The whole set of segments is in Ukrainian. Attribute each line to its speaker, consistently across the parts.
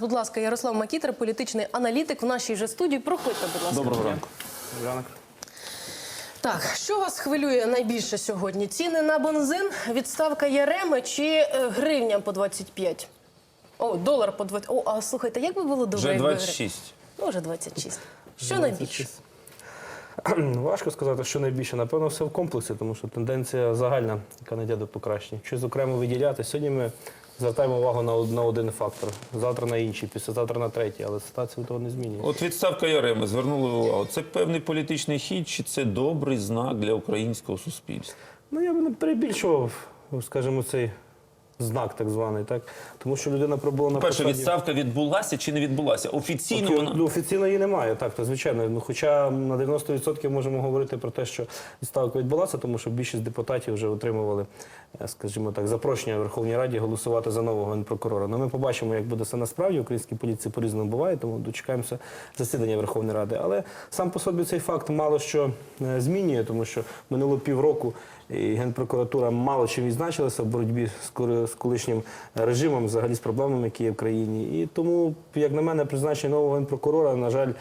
Speaker 1: Будь ласка, Ярослав Макітер, політичний аналітик в нашій же студії. Проходьте, будь ласка.
Speaker 2: Доброго ранку.
Speaker 3: Ранок.
Speaker 1: Так, що вас хвилює найбільше сьогодні? Ціни на бензин, відставка Яреми чи е, гривня по 25? О, долар по 20. О, а слухайте, як би було добре,
Speaker 2: Вже 26.
Speaker 1: Ну, вже 26. Що найбільше?
Speaker 3: Важко сказати, що найбільше. Напевно, все в комплексі, тому що тенденція загальна, яка не йде до покращення. Щось окремо виділяти. Сьогодні ми звертаємо увагу на, на один фактор, завтра на інший, післязавтра на третій, але ситуація того не змінює.
Speaker 2: От відставка Яреми звернули увагу. Це певний політичний хід, чи це добрий знак для українського суспільства?
Speaker 3: Ну, я б не перебільшував, скажімо, цей знак так званий, так? Тому що людина пробула на
Speaker 2: Перше,
Speaker 3: посаді.
Speaker 2: відставка відбулася чи не відбулася? Офіційно
Speaker 3: Офі-
Speaker 2: вона
Speaker 3: ну, Офіційно її немає, так, то звичайно. Ну, хоча на 90% можемо говорити про те, що відставка відбулася, тому що більшість депутатів вже отримували, е, скажімо так, запрошення в Верховній Раді голосувати за нового генпрокурора. Ну, ми побачимо, як буде це насправді. Українській поліції по-різному буває, тому дочекаємося засідання Верховної Ради. Але сам по собі цей факт мало що е, змінює, тому що минуло півроку. І Генпрокуратура мало чим відзначилася в боротьбі з колишнім режимом, взагалі з проблемами, які є в країні. І тому, як на мене, призначення нового генпрокурора, на жаль,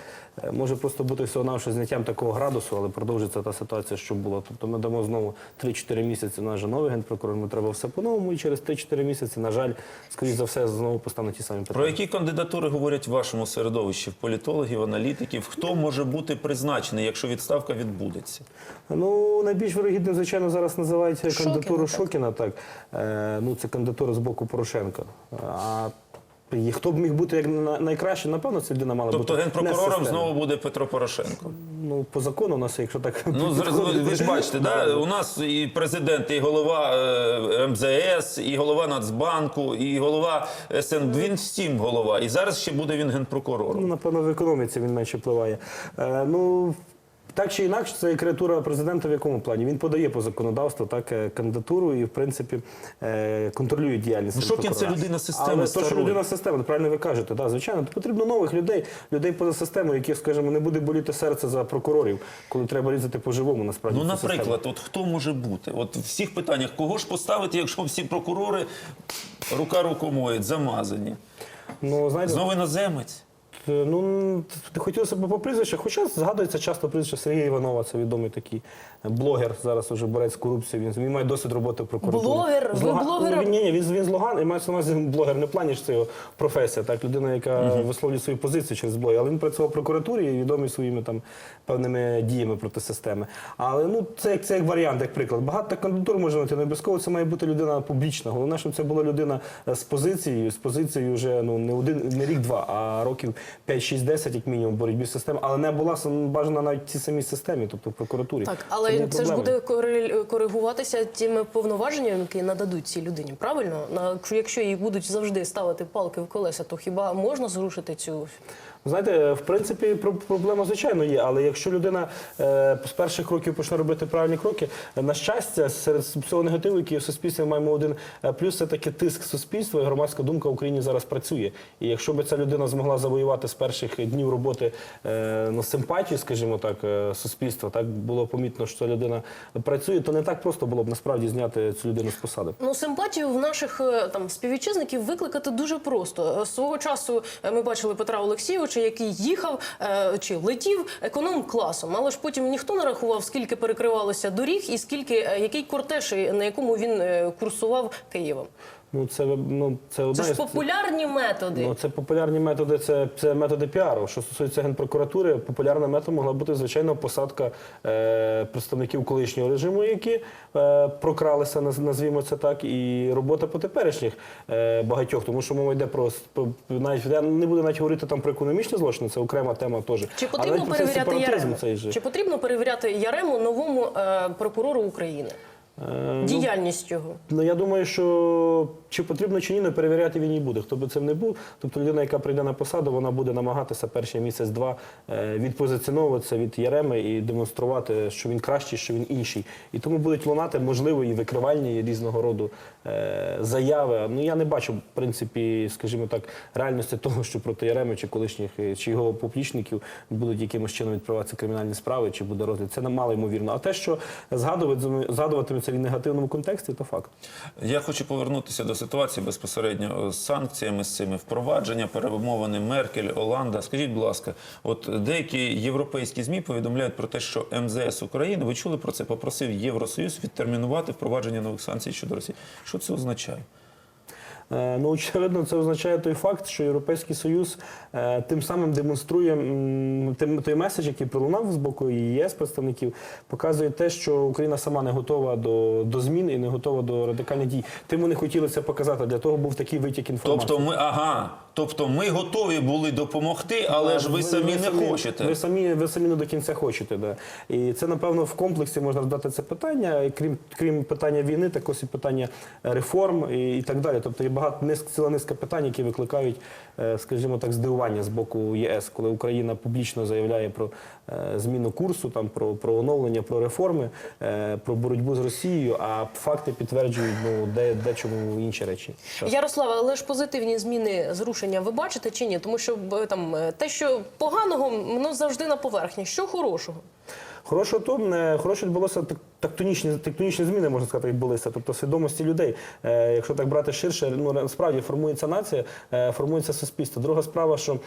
Speaker 3: е, може просто бути всього навше зняттям такого градусу, але продовжиться та ситуація, що була. Тобто ми дамо знову 3-4 місяці. У нас же новий генпрокурор, ми треба все по-новому. І через 3-4 місяці, на жаль, скоріш за все, знову постануть ті самі питання.
Speaker 2: про які кандидатури говорять в вашому середовищі в політологів, аналітиків? Хто може бути призначений, якщо відставка відбудеться?
Speaker 3: Ну, найбільш вирогідним, звичайно, зараз називається
Speaker 1: Шокіна, так.
Speaker 3: Шокіна. Так. Е, ну, це кандидатура з боку Порошенка. А і хто б міг бути як на- найкраще, напевно, це людина мала
Speaker 2: Тобто
Speaker 3: бути.
Speaker 2: генпрокурором знову буде Петро Порошенко.
Speaker 3: Ну, по закону у нас, якщо так.
Speaker 2: Ну, зараз ви, ж бачите, да? у нас і президент, і голова е, МЗС, і голова Нацбанку, і голова СНБ. Він всім голова. І зараз ще буде він генпрокурором.
Speaker 3: Ну, напевно, в економіці він менше впливає. Е, ну, так чи інакше, це креатура президента в якому плані? Він подає по законодавству так, е, кандидатуру і, в принципі, е, контролює діяльність.
Speaker 2: Ну, Шокін
Speaker 3: генпрокурора.
Speaker 2: це людина системи
Speaker 3: Але то, що людина системи, правильно ви кажете, да, звичайно, то потрібно нових людей, людей поза системою, які, скажімо, не буде боліти серце за прокурорів, коли треба різати по-живому, насправді.
Speaker 2: Ну,
Speaker 3: цю систему.
Speaker 2: наприклад, от хто може бути? От в всіх питаннях, кого ж поставити, якщо всі прокурори рука руку моють, замазані?
Speaker 3: Ну, знаєте,
Speaker 2: Знову іноземець.
Speaker 3: Е, Ну, хотілося б по прізвищах, хоча згадується часто прізвище Сергія Іванова, це відомий такий е, блогер, зараз уже борець з корупцією. Він, він має досвід роботи в прокуратурі.
Speaker 1: Блогер? Ви блогером?
Speaker 3: Ну, ні, ні, він, з- він з Луган, і мається на увазі блогер не в плані, що це його професія, так, людина, яка висловлює свою позицію через блог. Але він працював в прокуратурі і відомий своїми там певними діями проти системи. Але ну, це, як- це як варіант, як приклад. Багато кандидатур може бути, не обов'язково це має бути людина публічна. Головне, щоб це була людина з позицією, з позицією вже ну, не один, не рік-два, а років 5-6-10, як мінімум, боротьбі з системою, але не була бажана навіть в цій самій системі, тобто в прокуратурі.
Speaker 1: Так, але
Speaker 3: це,
Speaker 1: це ж буде коригуватися тими повноваженнями, які нададуть цій людині. Правильно? Якщо їй будуть завжди ставити палки в колеса, то хіба можна зрушити цю
Speaker 3: Знаєте, в принципі, про- проблема звичайно є, але якщо людина е, з перших кроків почне робити правильні кроки, е, на щастя, серед всього негативу, який в суспільстві маємо один е, плюс, це таки тиск суспільства і громадська думка в Україні зараз працює. І якщо б ця людина змогла завоювати з перших днів роботи е, ну, симпатію, скажімо так, е, суспільства, так було помітно, що ця людина працює, то не так просто було б насправді зняти цю людину з посади.
Speaker 1: Ну, симпатію в наших е, там співвітчизників викликати дуже просто. Е, Свого часу е, ми бачили Петра Олексійовича, який їхав е, чи летів економ-класом, але ж потім ніхто не рахував, скільки перекривалося доріг і скільки е, який кортеж, на якому він е, курсував Києвом.
Speaker 3: Ну це ну це одна
Speaker 1: Це ж популярні методи.
Speaker 3: Ну, це популярні методи, це, це методи піару. Що стосується генпрокуратури, популярним методом могла бути звичайно посадка е, представників колишнього режиму, які е, прокралися, назвімо це так, і робота по теперішніх е, багатьох, тому що мова йде про навіть я не буду навіть говорити там про економічні злочини, це окрема тема теж.
Speaker 1: Чи потрібно перевіряти Ярему? Чи потрібно перевіряти Ярему новому е, прокурору України?
Speaker 3: Е,
Speaker 1: Діяльність його.
Speaker 3: Ну я думаю, що чи потрібно чи ні, не перевіряти він і буде. Хто би цим не був. Тобто людина, яка прийде на посаду, вона буде намагатися перший місяць-два е, відпозиціонуватися від Яреми і демонструвати, що він кращий, що він інший. І тому будуть лунати можливо і викривальні і різного роду е, заяви. Ну я не бачу, в принципі, скажімо так, реальності того, що проти Яреми чи колишніх чи його поплічників будуть якимось чином відкриватися кримінальні справи, чи буде розгляд. Це мало ймовірно. А те, що згадувати згадуватиметься в негативному контексті, то факт.
Speaker 2: Я хочу повернутися до ситуації безпосередньо з санкціями, з цими впровадження, перемовини Меркель, Оланда. Скажіть, будь ласка, от деякі європейські змі повідомляють про те, що МЗС України, ви чули про це, попросив Євросоюз відтермінувати впровадження нових санкцій щодо Росії. Що це означає?
Speaker 3: Е, Ну, очевидно, це означає той факт, що Європейський Союз е, тим самим демонструє той меседж, який пролунав з боку ЄС представників, показує те, що Україна сама не готова до, до змін і не готова до радикальних дій. Тим вони хотіли це показати. Для того був такий витік інформації.
Speaker 2: Тобто ми, ага, тобто ми готові були допомогти, але ж ви самі не хочете.
Speaker 3: Ви самі, ви самі не до кінця хочете. Да. І це, напевно, в комплексі можна роздати це питання. Крім, крім питання війни, також і питання реформ і, і так далі. Тобто багато низк, ціла низка питань, які викликають, е, скажімо так, здивування з боку ЄС, коли Україна публічно заявляє про е, зміну курсу, там про, про оновлення, про реформи, е, про боротьбу з Росією, а факти підтверджують ну, де, де чому інші речі.
Speaker 1: Ярославе, але ж позитивні зміни зрушення ви бачите чи ні? Тому що там те, що поганого, воно завжди на поверхні. Що хорошого?
Speaker 3: Хорошого то не хороше відбулося тектонічні, тектонічні зміни, можна сказати, відбулися, тобто свідомості людей. Е, якщо так брати ширше, ну насправді формується нація, е, формується суспільство. Друга справа, що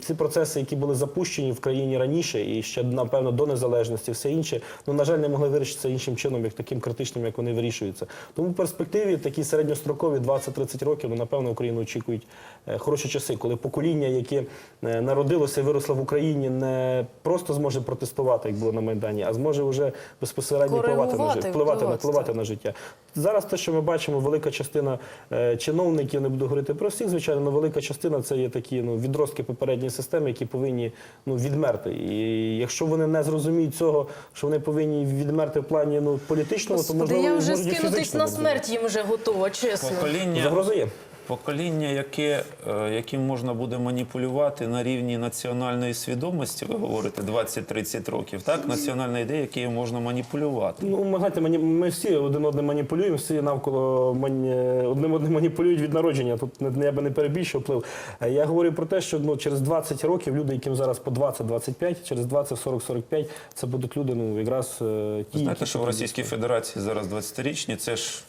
Speaker 3: ці процеси, які були запущені в країні раніше, і ще напевно до незалежності, все інше, ну на жаль, не могли вирішитися іншим чином, як таким критичним, як вони вирішуються. Тому в перспективі такі середньострокові 20-30 років, ну напевно, Україну очікують е, хороші часи, коли покоління, яке е, народилося і виросло в Україні, не просто зможе протестувати, як було на Майдані, а зможе вже безпосередньо впливати на життя, впливати, на-
Speaker 1: впливати,
Speaker 3: на життя. Зараз те, що ми бачимо, велика частина е, чиновників, не буду говорити про всіх, звичайно, але велика частина це є такі ну, відростки попередньої системи, які повинні ну, відмерти. І якщо вони не зрозуміють цього, що вони повинні відмерти в плані ну, політичному, то
Speaker 1: Господи,
Speaker 3: можливо
Speaker 1: я вже скинутись на смерть їм вже готова, чесно.
Speaker 2: Покоління,
Speaker 3: Загроза є.
Speaker 2: Покоління, яке, е, яким можна буде маніпулювати на рівні національної свідомості, ви говорите 20-30 років, так? Національна ідея, якою можна маніпулювати.
Speaker 3: Ну, ми, знаєте, ми всі один одним маніпулюємо, всі навколо мані... одним одним маніпулюють від народження. Тут я би не перебільшив вплив. Е, Я говорю про те, що ну, через 20 років люди, яким зараз по 20-25, через 20, 40, 45, це будуть люди, ну, якраз е, ті,
Speaker 2: Знаєте,
Speaker 3: які
Speaker 2: що в Російській Федерації зараз 20-річні, це ж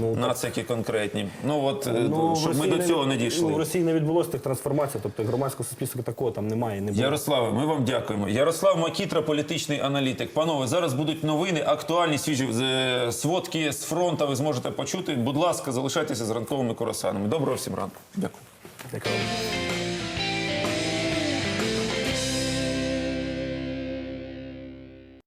Speaker 3: Ну, так.
Speaker 2: нацики конкретні. Ну от, е,
Speaker 3: Ну,
Speaker 2: щоб ми до цього не
Speaker 3: дійшли. в. Росії не відбулося тих трансформацій, тобто громадського суспільства такого там немає. Не було.
Speaker 2: Ярославе, ми вам дякуємо. Ярослав Макітра, політичний аналітик. Панове, зараз будуть новини, актуальні свіжі е, сводки з фронту. Ви зможете почути. Будь ласка, залишайтеся з ранковими коросанами. Доброго всім ранку. Дякую.
Speaker 3: Дякую.